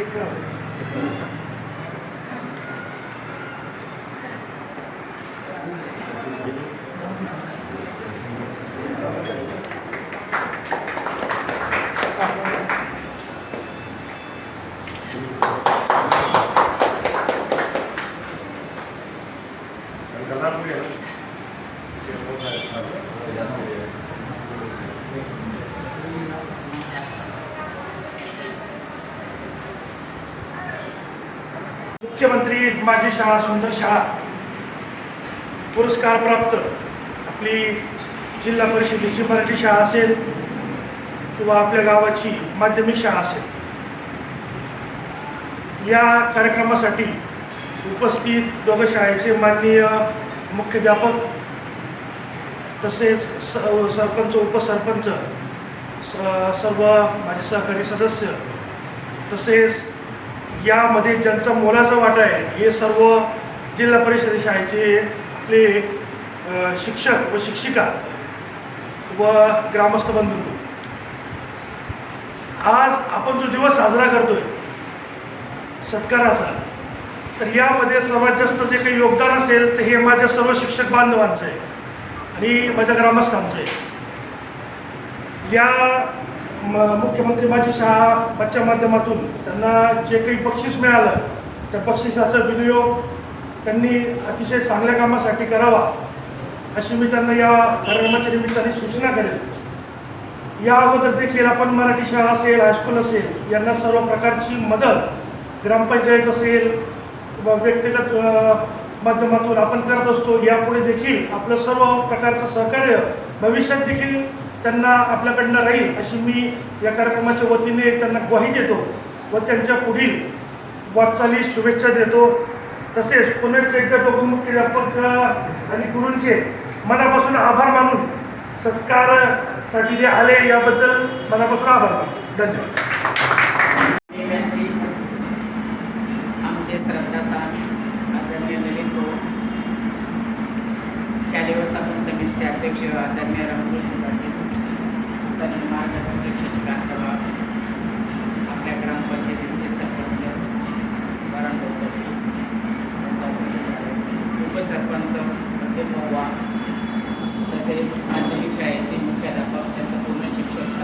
섹스라고 Gracias. मुख्यमंत्री माझी शाळा सुंदर शाळा. पुरस्कार प्राप्त. आपली जिल्हा परिषदेची मराठी शाळा असेल किंवा आपल्या गावाची माध्यमिक शाळा असेल. या कार्यक्रमासाठी उपस्थित दोघं शाळेचे माननीय मुख्याध्यापक तसेच स सरपंच उपसरपंच स सर्व माझे सहकारी सदस्य तसेच यामध्ये ज्यांचा मोलाचा वाटा आहे हे सर्व जिल्हा परिषद शाळेचे आपले शिक्षक व शिक्षिका व ग्रामस्थ बंधू आज आपण जो दिवस साजरा करतोय सत्काराचा तर यामध्ये सर्वात जास्त जे काही योगदान असेल तर हे माझ्या सर्व शिक्षक बांधवांचं आहे आणि माझ्या ग्रामस्थांचं आहे. या म मुख्यमंत्री माझी शाळाच्या माध्यमातून त्यांना जे काही बक्षीस मिळालं त्या बक्षिसाचा विनियोग त्यांनी अतिशय चांगल्या कामासाठी करावा अशी मी त्यांना या कार्यक्रमाच्या निमित्ताने सूचना करेन. या अगोदर देखील आपण मराठी शाळा असेल हायस्कूल असेल यांना सर्व प्रकारची मदत ग्रामपंचायत असेल किंवा व्यक्तिगत माध्यमातून आपण करत असतो यापुढे देखील आपलं सर्व प्रकारचं सहकार्य भविष्यात देखील त्यांना आपल्याकडनं राहील अशी मी या कार्यक्रमाच्या वतीने त्यांना ग्वाही देतो व त्यांच्या पुढील वाटचाली शुभेच्छा देतो. तसेच पुन्हा एकदा दोघं अध्यापक आणि गुरूंचे मनापासून आभार मानून सत्कारसाठी जे आले याबद्दल मनापासून आभार मानतो. धन्यवाद. आमचे श्रद्धास्थान आदरणीय नलिन भाऊ शालेय व्यवस्थापन समितीचे अध्यक्ष आदरणीय रामकृष्ण पाटील मार्गदर्शक शशिकांत आपल्या ग्रामपंचायतीचे सरपंच वरण उपसरपंच म्हणजे मध्यम भाऊवा तसेच माध्यमिक शाळेचे मुख्याध्यापक त्यांचं पूर्ण शिक्षक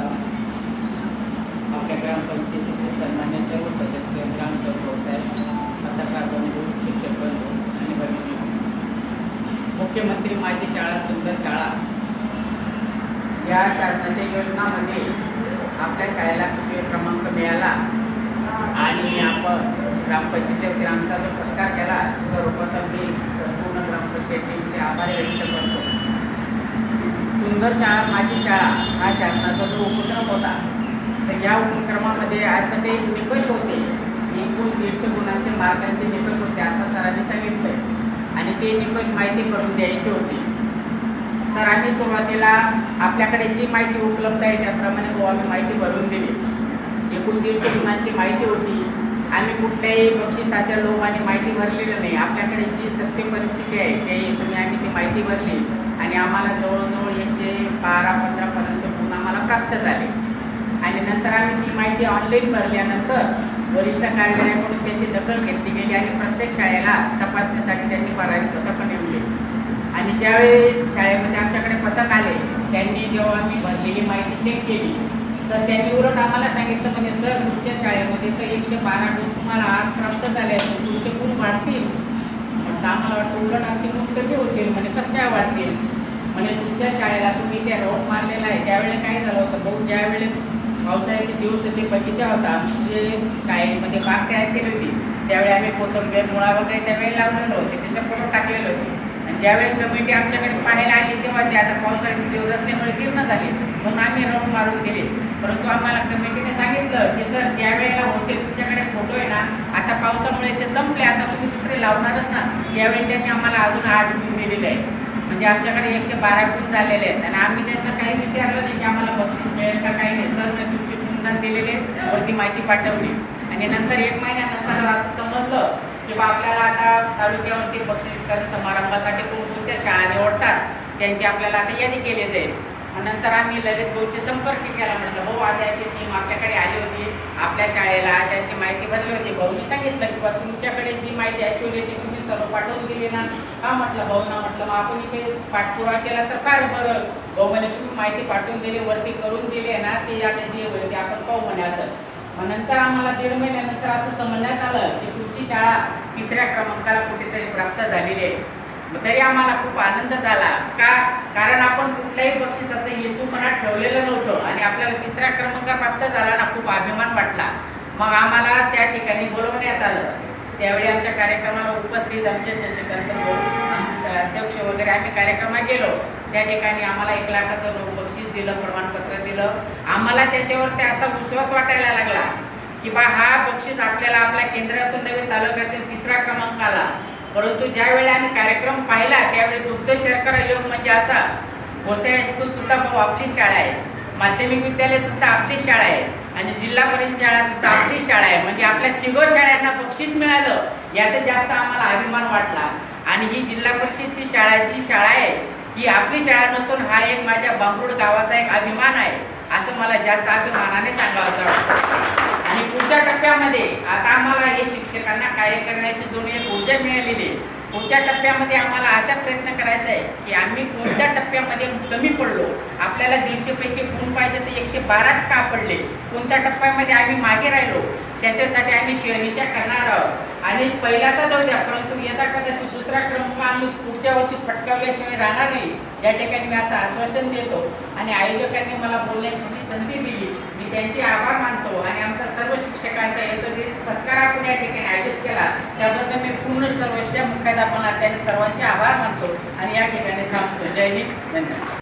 आपल्या ग्रामपंचायतीचे सन्मान्य सर्व सदस्य ग्रामसेवक भाऊसाहेब पत्रकार बंधू शिक्षक बंधू आणि भगिनी. मुख्यमंत्री माझी शाळा सुंदर शाळा. या शासनाच्या योजनामध्ये आपल्या शाळेला तृतीय क्रमांक मिळाला आणि आपण ग्रामपंचायतीवरती आमचा जो सत्कार केला सर्वप्रथम मी संपूर्ण ग्रामपंचायतींचे आभार व्यक्त करतो. सुंदर शाळा माझी शाळा हा शासनाचा जो उपक्रम होता तर या उपक्रमामध्ये असं काही निकष होते एकूण दीडशे गुणांचे मार्कांचे निकष होते आता सरांनी सांगितलं आणि ते निकष माहिती करून द्यायचे होते. तर आम्ही सुरुवातीला आपल्याकडे जी माहिती उपलब्ध आहे त्याप्रमाणे तो आम्ही माहिती भरून दिली. एकूण दीडशे गुणांची माहिती होती. आम्ही कुठल्याही बक्षिसाच्या लोभाने माहिती भरलेली नाही. आपल्याकडे जी सत्य परिस्थिती आहे ते तुम्ही आम्ही ती माहिती भरली आणि आम्हाला जवळजवळ एकशे बारा पंधरापर्यंत गुण आम्हाला प्राप्त झाले. आणि नंतर आम्ही ती माहिती ऑनलाईन भरल्यानंतर वरिष्ठ कार्यालयाकडून त्याची दखल घेतली गेली आणि प्रत्येक शाळेला तपासणीसाठी त्यांनी भरारी पथकं नेमली आणि ज्यावेळी शाळेमध्ये आमच्याकडे पथक आले त्यांनी जेव्हा आम्ही भरलेली माहिती चेक केली तर त्यांनी उलट आम्हाला सांगितलं म्हणजे सर तुमच्या शाळेमध्ये तर एकशे बारा गुण तुम्हाला आज प्राप्त झाले आहेत तर तुमचे गुण वाढतील. म्हटलं आम्हाला वाटतं उलट आमचे गुण कमी होतील म्हणजे कसं काय वाढतील? म्हणजे तुमच्या शाळेला तुम्ही त्या राऊंड मारलेला आहे त्यावेळेला काय झालं होतं भाऊ ज्यावेळेस पावसाळ्याचे दिवस होते बगीचा होता म्हणजे शाळेमध्ये बाग तयार केली होती त्यावेळी आम्ही कोथंबीर मुळा वगैरे त्यावेळी लावलेलं होते त्याच्या फोटो टाकलेले होते आणि ज्यावेळी कमिटी आमच्याकडे पाहायला आली तेव्हा ते आता पावसाळ्याचे दिवस असल्यामुळे तीर्ण झाले. म्हणून आम्ही राऊंड मारून दिले परंतु आम्हाला कमिटीने सांगितलं की सर त्यावेळेला होते तुमच्याकडे फोटो आहे ना आता पावसामुळे ते संपले आता तुम्ही दुसरे लावणारच ना. त्यावेळी त्यांनी आम्हाला अजून आठ गुण दिलेले आहे म्हणजे आमच्याकडे एकशे बारा गुण झालेले आहेत. आणि आम्ही त्यांना काही विचारलं नाही की आम्हाला बक्षीस मिळेल का काही नाही. सर तुमचे गुणदान दिलेले वरती माहिती पाठवली. आणि नंतर एक महिन्यानंतर असं समजलं की आपल्याला आता तालुक्यावरती पक्ष वितरण समारंभासाठी कोणकोणत्या शाळा निवडतात त्यांची आपल्याला आता यादी केली जाईल. नंतर आम्ही ललित भाऊचे संपर्क केला म्हटलं भाऊ अशी अशी टीम आपल्याकडे आली होती आपल्या शाळेला अशी अशी माहिती भरली होती. भाऊनी सांगितलं की बा तुमच्याकडे जी माहिती ॲक्च्युली ती तुम्ही सर्व पाठवून दिली ना. हा म्हटलं भाऊ ना म्हटलं मग आपण इथे पाठपुरावा केला तर फार बरं. भाऊ म्हणे तुम्ही माहिती पाठवून दिली वरती करून दिली ना ती आता जी होईल ती आपण पाहू म्हणे असं मग नंतर आम्हाला दीड महिन्यानंतर असं समजण्यात आलं की तुमची शाळा तिसऱ्या क्रमांकाला कुठेतरी प्राप्त झालेली आहे. मग तरी आम्हाला खूप आनंद झाला. का? कारण आपण कुठल्याही बक्षिसाचं हेतू मनात ठेवलेलं नव्हतं आणि आपल्याला तिसऱ्या क्रमांक प्राप्त झाला ना खूप अभिमान वाटला. मग आम्हाला त्या ठिकाणी बोलवण्यात आलं. त्यावेळी आमच्या कार्यक्रमाला उपस्थित आमचे शशिकांत आमचे शाळा अध्यक्ष वगैरे आम्ही कार्यक्रमात गेलो. त्या ठिकाणी आम्हाला एक लाखाचं रोख बक्षीस दिलं प्रमाणपत्र दिलं. आम्हाला त्याच्यावरती असा विश्वास वाटायला लागला की बा हा बक्षीस आपल्याला आपल्या केंद्रातून नवीन तालुक्यातील तिसरा क्रमांक आला. परंतु ज्यावेळी आम्ही कार्यक्रम पाहिला त्यावेळी दुग्ध शर्करा योग म्हणजे असा. भोसे हायस्कूलसुद्धा भाऊ आपली शाळा आहे. माध्यमिक विद्यालय सुद्धा आपली शाळा आहे. आणि जिल्हा परिषद शाळा सुद्धा आपली शाळा आहे. म्हणजे आपल्या तिघो शाळांना बक्षीस मिळालं याचं जास्त आम्हाला अभिमान वाटला. आणि ही जिल्हा परिषदची शाळाची शाळा आहे. ही आपली शाळा नसून हा एक माझ्या बांबरूड गावाचा एक अभिमान आहे असं मला जास्त अभिमानाने सांगावं वाटतं. आणि पुढच्या टप्प्यामध्ये आता आम्हाला हे शिक्षकांना कार्य करण्याची जुनी एक ऊर्जा मिळालेली आहे. पुढच्या टप्प्यामध्ये आम्हाला असा प्रयत्न करायचा आहे की आम्ही कोणत्या टप्प्यामध्ये कमी पडलो आपल्याला दीडशेपैकी गुण पाहिजे तर एकशे बाराच का पडले कोणत्या टप्प्यामध्ये आम्ही मागे राहिलो त्याच्यासाठी आम्ही शहनिशा करणार आहोत. आणि पहिला तर जाऊ द्या परंतु येता कदाचित दुसरा क्रमांक आम्ही पुढच्या वर्षी पटकावल्याशिवाय राहणार नाही. या ठिकाणी मी असं आश्वासन देतो आणि आयोजकांनी मला बोलण्याची संधी दिली. मी त्यांचे आभार मानतो आणि आमचा सर्व शिक्षकांचा येतो सत्कार आपण या ठिकाणी आयोजित केला त्याबद्दल मी पूर्ण सर्वस्व मुख्याध्यापनात त्यांनी सर्वांचे आभार मानतो आणि या ठिकाणी थांबतो. जय हिंद धन्यवाद.